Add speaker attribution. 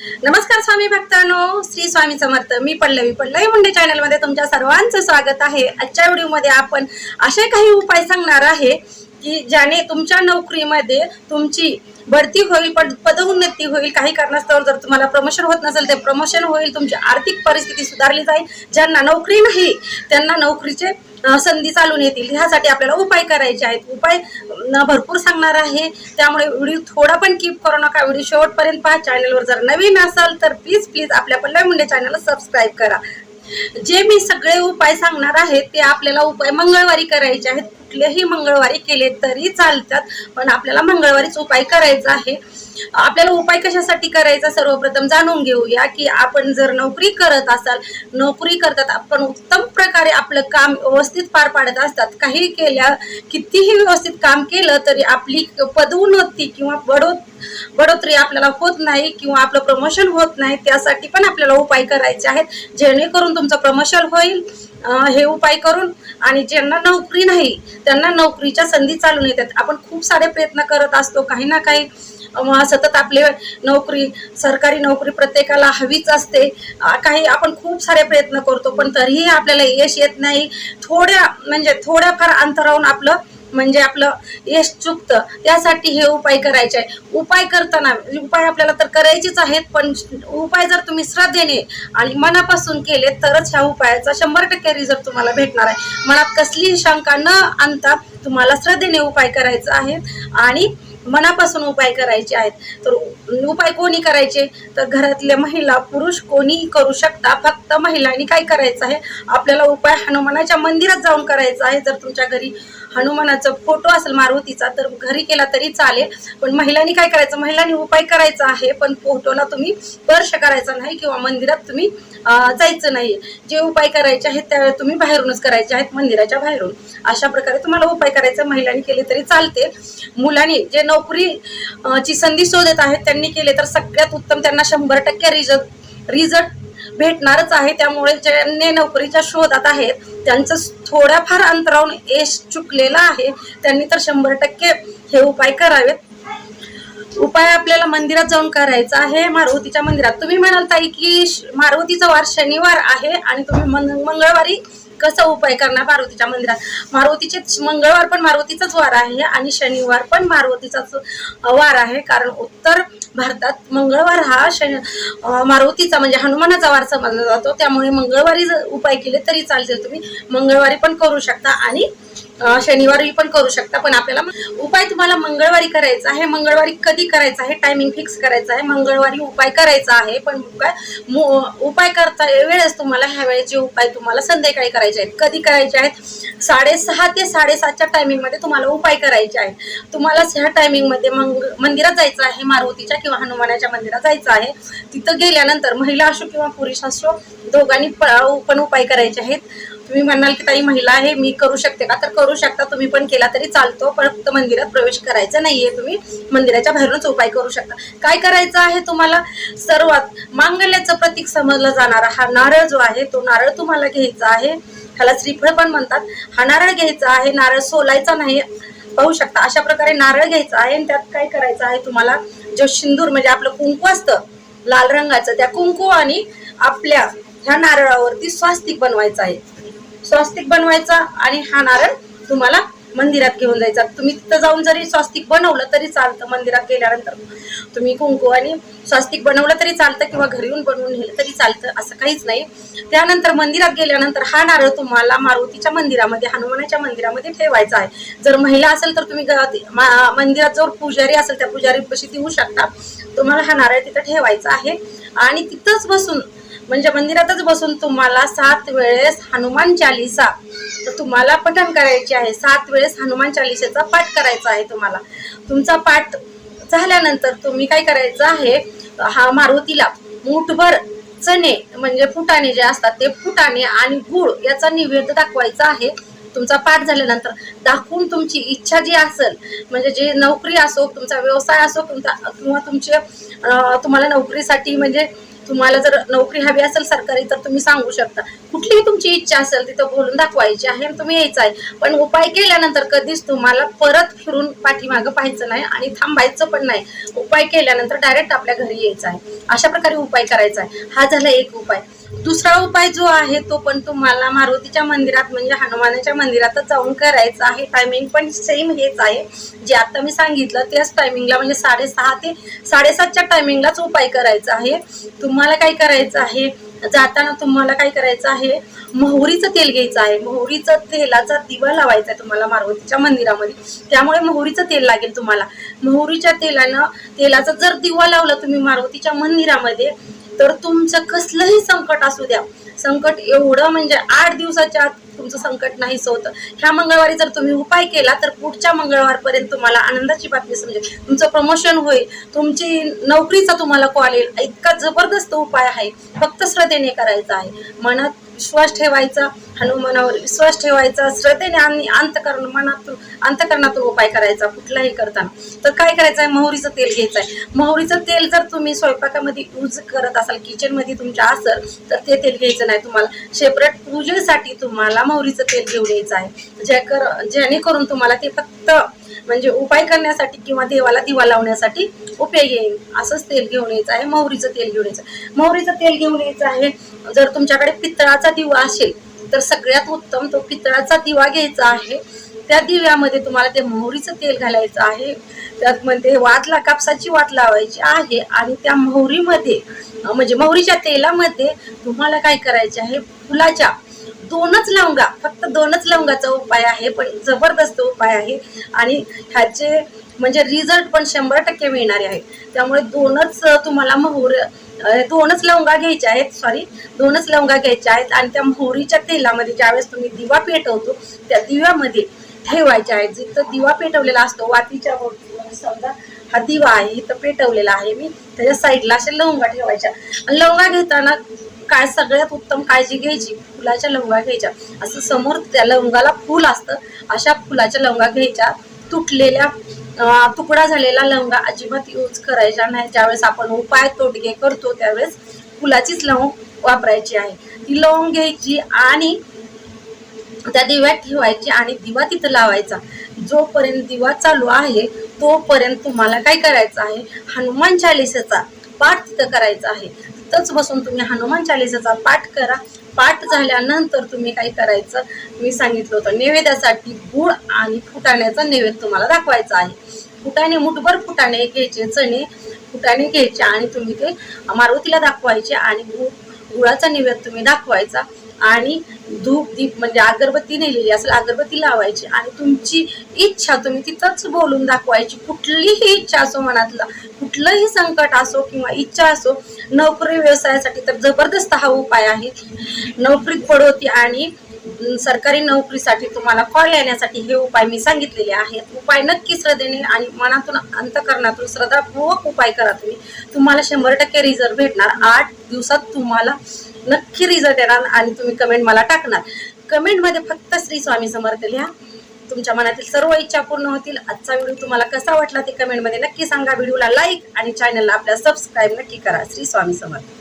Speaker 1: नमस्कार स्वामी भक्तांनो श्री स्वामी समर्थ. मी पल्लवी पल्लवी मुंडे चॅनलमध्ये तुमच्या सर्वांचं स्वागत आहे. आजच्या व्हिडिओमध्ये आपण असे काही उपाय सांगणार आहे की ज्याने तुमच्या नोकरीमध्ये तुमची भरती होईल पद पदोन्नती होईल काही कारणास्तव जर तुम्हाला प्रमोशन होत नसेल ते प्रमोशन होईल तुमची आर्थिक परिस्थिती सुधारली जाईल. ज्यांना नोकरी नाही त्यांना नोकरीचे संधी चालून येतील. ह्यासाठी आपल्याला उपाय करायचे आहेत. उपाय भरपूर सांगणार आहे. त्यामुळे व्हिडिओ थोडा पण कीप करू नका. व्हिडिओ शेवटपर्यंत पहा. चॅनलवर जर नवीन असाल तर प्लीज प्लीज आपल्या पल्लवी मुंडे चॅनलला सबस्क्राईब करा. जे मी सगळे उपाय सांगणार आहे ते आपल्याला उपाय मंगळवारी करायचे आहेत. कुठलेही मंगळवारी केले तरी चालतात पण आपल्याला मंगळवारीच उपाय करायचा आहे. आपल्याला उपाय कशासाठी करायचा सर्वप्रथम जाणून घेऊया की आपण जर नोकरी करत असाल नोकरी करतात आपण उत्तम प्रकारे आपलं काम व्यवस्थित पार पाडत असतात. काही केल्या कितीही व्यवस्थित काम केलं तरी आपली पदोन्नती किंवा बडो बढोतरी आपल्याला होत नाही किंवा आपलं प्रमोशन होत नाही त्यासाठी पण आपल्याला उपाय करायचे आहेत. जेणेकरून तुमचं प्रमोशन होईल हे उपाय करून. आणि ज्यांना नोकरी नाही त्यांना नोकरीच्या संधी चालून येतात. आपण खूप सारे प्रयत्न करत असतो काही ना काही सतत आपले नोकरी सरकारी नोकरी प्रत्येकाला हवीच असते. काही आपण खूप सारे प्रयत्न करतो पण तरीही आपल्याला यश येत नाही. थोड्या म्हणजे थोड्याफार अंतरावून आपलं म्हणजे आपलं यश चुकतं त्यासाठी हे उपाय करायचे आहे उपाय करताना उपाय आपल्याला तर करायचेच आहेत पण उपाय जर तुम्ही श्रद्धेने आणि मनापासून केले तरच ह्या उपायाचा शंभर टक्के रिझल्ट तुम्हाला भेटणार आहे. मनात कसलीही शंका न आणता तुम्हाला श्रद्धेने उपाय करायचा आहे आणि मनापासून उपाय करायचे आहेत. तर उपाय कोणी करायचे? तर घरातल्या महिला पुरुष कोणी करू शकता. फक्त महिलांनी काय करायचं आहे? आपल्याला उपाय हनुमानाच्या मंदिरात जाऊन करायचा आहे. जर तुमच्या घरी हनुमानाचा फोटो असेल मारुतीचा तर घरी केला तरी चालेल. पण महिलांनी काय करायचं? महिलांनी उपाय करायचा आहे पण फोटोला तुम्ही स्पर्श करायचा नाही किंवा मंदिरात तुम्ही जायचं नाही. जे उपाय करायचे आहेत त्या तुम्ही बाहेरूनच करायचे आहेत मंदिराच्या बाहेरून. अशा प्रकारे तुम्हाला उपाय करायचा. महिलांनी केले तरी चालते. मुलांनी जे नऊ नोकरी ची संधी शोधत आहेत त्यांनी केले. तर सगळ्यात उत्तम त्यांना शंभर टक्के रिझल्ट रिझल्ट भेटणारच आहे. त्यामुळे ज्यांनी नोकरीच्या शोधात आहेत त्यांचं थोड्याफार अंतरावून यश चुकलेलं आहे. त्यांनी तर शंभर टक्के हे उपाय करावेत. उपाय आपल्याला मंदिरात जाऊन करायचा आहे. मारुतीच्या मंदिरात. तुम्ही म्हणाल ताई की श- मारुतीचा वार शनिवार आहे आणि तुम्ही मंग- मंगळवारी कसा उपाय करणार मारुतीच्या मंदिरात? मारुतीचे मंगळवार पण मारुतीचाच वार आहे आणि शनिवार पण मारुतीचाच वार आहे. कारण उत्तर भारतात मंगळवार हा शनि मारुतीचा म्हणजे हनुमानाचा वार समजला जातो. त्यामुळे मंगळवारी जर उपाय केले तरी चालतील तुम्ही. मंगळवारी पण करू शकता. आणि शनिवारी पण करू शकता पण आपल्याला उपाय तुम्हाला मंगळवारी करायचा आहे मंगळवारी कधी करायचा आहे टायमिंग फिक्स करायचा आहे मंगळवारी उपाय करायचा आहे पण उपाय उपाय करता वेळेस तुम्हाला ह्या वेळेचे उपाय तुम्हाला संध्याकाळी करायचे आहेत कधी करायचे आहेत साडेसहा ते साडेसातच्या टायमिंगमध्ये तुम्हाला उपाय करायचे आहेत. तुम्हाला ह्या टायमिंगमध्ये मंग मंदिरात जायचं आहे मारुतीच्या किंवा हनुमानाच्या मंदिरात जायचं आहे. तिथं गेल्यानंतर महिला असो किंवा पुरुष असो दोघांनी प- पण उपाय करायचे आहेत. तुम्ही म्हणाल की ताई महिला आहे मी करू शकते का? तर करू शकता. तुम्ही पण केला तरी चालतो. पण फक्त मंदिरात प्रवेश करायचा नाहीये. तुम्ही मंदिराच्या बाहेरूनच उपाय करू शकता. काय करायचं आहे तुम्हाला? सर्वात मांगल्याचं प्रतीक समजलं जाणारा. हा नारळ जो आहे तो नारळ तुम्हाला घ्यायचा आहे. ह्याला श्रीफळ पण म्हणतात. हा नारळ घ्यायचा आहे. नारळ सोलायचा नाही. पाहू शकता अशा प्रकारे नारळ घ्यायचा आहे. आणि त्यात काय करायचं आहे तुम्हाला? जो सिंदूर म्हणजे आपलं कुंकू असतं लाल रंगाचं त्या कुंकू आणि आपल्या ह्या नारळावरती स्वास्तिक बनवायचं आहे. स्वास्तिक बनवायचा आणि हा नारळ तुम्हाला मंदिरात घेऊन जायचा. तुम्ही तिथं जाऊन जरी स्वास्तिक बनवलं तरी चालतं मंदिरात गेल्यानंतर. तुम्ही कुंकू आणि स्वास्तिक बनवलं तरी चालतं किंवा घरी येऊन बनवून नेलं तरी चालतं असं काहीच नाही. त्यानंतर मंदिरात गेल्यानंतर हा नारळ तुम्हाला मारुतीच्या मंदिरामध्ये हनुमानाच्या मंदिरामध्ये ठेवायचा आहे. जर महिला असेल तर तुम्ही ग- मा- मंदिरात जर पुजारी असेल त्या पुजारी देऊ शकता. तुम्हाला हा नारळ तिथं ठेवायचा आहे. आणि तिथंच बसून म्हणजे मंदिरातच बसून तुम्हाला सात वेळेस हनुमान चालिसा तर तुम्हाला पठण करायचे आहे. सात वेळेस हनुमान चालिसेचा पाठ करायचा आहे तुम्हाला. तुमचा पाठ झाल्यानंतर तुम्ही काय करायचं आहे? हा मारुतीला मुठभर चणे म्हणजे फुटाणे जे असतात ते फुटाणे आणि गुळ याचा निवेद दाखवायचा आहे. तुमचा पाठ झाल्यानंतर दाखवून तुमची इच्छा जी असेल म्हणजे जे नोकरी असो तुमचा व्यवसाय असो तुमचा किंवा तुमचे तुम्हाला नोकरीसाठी म्हणजे तुम्हाला जर नोकरी हवी असेल सरकारी तर तुम्ही सांगू शकता. कुठलीही तुमची इच्छा असेल तिथं बोलून दाखवायची आहे आणि तुम्ही यायचं आहे. पण उपाय केल्यानंतर कधीच तुम्हाला परत फिरून पाठीमागं पाहायचं नाही आणि थांबायचं पण नाही. उपाय केल्यानंतर डायरेक्ट आपल्या घरी यायचं आहे. अशा प्रकारे उपाय करायचा आहे. हा झाला एक उपाय. दुसरा उपाय जो आहे तो पण तुम्हाला मारुतीच्या मंदिरात म्हणजे हनुमानाच्या मंदिरातच जाऊन करायचा आहे. टायमिंग पण सेम हेच आहे. जे आता मी सांगितलं त्याच टायमिंगला म्हणजे साडेसहा ते साडेसातच्या टायमिंगलाच उपाय करायचा आहे. तुम्हाला काय करायचं आहे? जाताना तुम्हाला काय करायचं आहे? मोहरीचं तेल घ्यायचं आहे. मोहरीचं तेलाचा दिवा लावायचा आहे तुम्हाला मारुतीच्या मंदिरामध्ये. त्यामुळे मोहरीचं तेल लागेल तुम्हाला. मोहरीच्या तेलानं तेलाचा जर दिवा लावला तुम्ही मारुतीच्या मंदिरामध्ये तर तुमचं कसलंही संकट असू द्या. संकट एवढं म्हणजे आठ दिवसाच्या आत तुमचं संकट नाहीच होतं. ह्या मंगळवारी जर तुम्ही उपाय केला तर पुढच्या मंगळवारपर्यंत तुम्हाला आनंदाची बातमी समजेल. तुमचं प्रमोशन होईल. तुमची नोकरीचा तुम्हाला कॉल येईल. इतका जबरदस्त उपाय आहे. फक्त श्रद्धेने करायचा आहे. मनात विश्वास ठेवायचा हनुमानावर विश्वास ठेवायचा श्रद्धेने आणि अंतकरण मनातून अंतकरणातून उपाय करायचा कुठलाही करताना. तर काय करायचं आहे मोहरीचं तेल घ्यायचं आहे मोहरीचं तेल जर तुम्ही स्वयंपाकामध्ये यूज करत असाल किचनमध्ये तुमच्या असेल तर ते तेल घ्यायचं नाही तुम्हाला. सेपरेट पूजेसाठी तुम्हाला मोहरीचं तेल घेऊन यायचं आहे. ज्या कर जेणेकरून तुम्हाला ते फक्त म्हणजे उपाय करण्यासाठी किंवा देवाला दिवा लावण्यासाठी उपयोग येईल. असंच तेल घेऊन यायचं आहे मोहरीचं तेल घेऊन यायचं मोहरीचं तेल घेऊन यायचं आहे जर तुमच्याकडे पितळाचा दिवा असेल तर सगळ्यात उत्तम तो पितळाचा दिवा घ्यायचा आहे. त्या दिव्यामध्ये तुम्हाला ते मोहरीचं तेल घालायचं आहे. त्यामध्ये वाटला कापसाची वाट लावायची आहे आणि त्या मोहरीमध्ये म्हणजे मोहरीच्या तेलामध्ये तुम्हाला काय करायचे आहे? फुलाच्या दोनच लवंगा फक्त दोनच लवंगाचा उपाय आहे पण जबरदस्त उपाय आहे. आणि ह्याचे म्हणजे रिझल्ट पण शंभर टक्के मिळणारे आहे त्यामुळे दोनच तुम्हाला मोहर दोनच लवंगा घ्यायच्या आहेत सॉरी दोनच लवंगा घ्यायच्या आहेत आणि त्या मोहरीच्या तेलामध्ये ज्यावेळेस तुम्ही दिवा पेटवतो त्या दिव्यामध्ये ठेवायच्या आहेत. जिथं दिवा पेटवलेला असतो वातीच्या म्हणजे समजा हा दिवा आहे इथं पेटवलेला आहे मी त्याच्या साईडला अशा लवंगा ठेवायच्या. आणि लवंगा घेताना काय सगळ्यात उत्तम काळजी घ्यायची? फुलाच्या लवंगा घ्यायच्या. असं समोर त्या लवंगाला फुल असतं. अशा फुलाच्या लवंगा घ्यायच्या. तुटलेल्या तुकडा झालेला लवंगा अजिबात यूज करायचा नाही. ज्यावेळेस आपण उपाय तोडगे करतो त्यावेळेस फुलाचीच लवंग वापरायची आहे. ती लवंग घ्यायची आणि त्या दिव्यात ठेवायची आणि दिवा तिथं लावायचा. जोपर्यंत दिवा चालू आहे तोपर्यंत तुम्हाला काय करायचं आहे? हनुमान चालिसेचा पाठ तिथं करायचा आहे. तिथंच बसून तुम्ही हनुमान चालिसाचा पाठ करा. पाठ झाल्यानंतर तुम्ही काय करायचं? मी सांगितलं होतं नैवेद्यासाठी गुळ आणि फुटाण्याचा नैवेद्य तुम्हाला दाखवायचा आहे. फुटाणे मुठभर फुटाणे घ्यायचे चणे फुटाणे घ्यायचे आणि तुम्ही ते मारुतीला दाखवायचे आणि गुळ गुळाचा नैवेद्य तुम्ही दाखवायचा. आणि धूप दीप म्हणजे अगरबत्ती नेलेली असेल अगरबत्ती लावायची. आणि तुमची इच्छा तुम्ही तिथंच बोलून दाखवायची. कुठलीही इच्छा असो मनातला कुठलंही संकट असो किंवा इच्छा असो नोकरी व्यवसायासाठी तर जबरदस्त हा उपाय आहे. नोकरीत पडवती आणि सरकारी नोकरीसाठी तुम्हाला कॉल येण्यासाठी हे उपाय मी सांगितलेले आहेत. उपाय नक्की श्रद्धेने आणि मनातून अंतकरणातून श्रद्धापूर्वक उपाय करा तुम्ही. तुम्हाला शंभर टक्के रिझल्ट भेटणार. आठ दिवसात तुम्हाला नक्की रिझल्ट येणार आणि तुम्ही कमेंट मला टाकणार. कमेंटमध्ये फक्त श्री स्वामी समर्थ लिहा. तुमच्या मनातील सर्व इच्छा पूर्ण होतील. आजचा व्हिडिओ तुम्हाला कसा वाटला ते कमेंटमध्ये नक्की सांगा. व्हिडिओला लाईक आणि चॅनलला आपल्या सबस्क्राईब नक्की करा. श्री स्वामी समर्थ.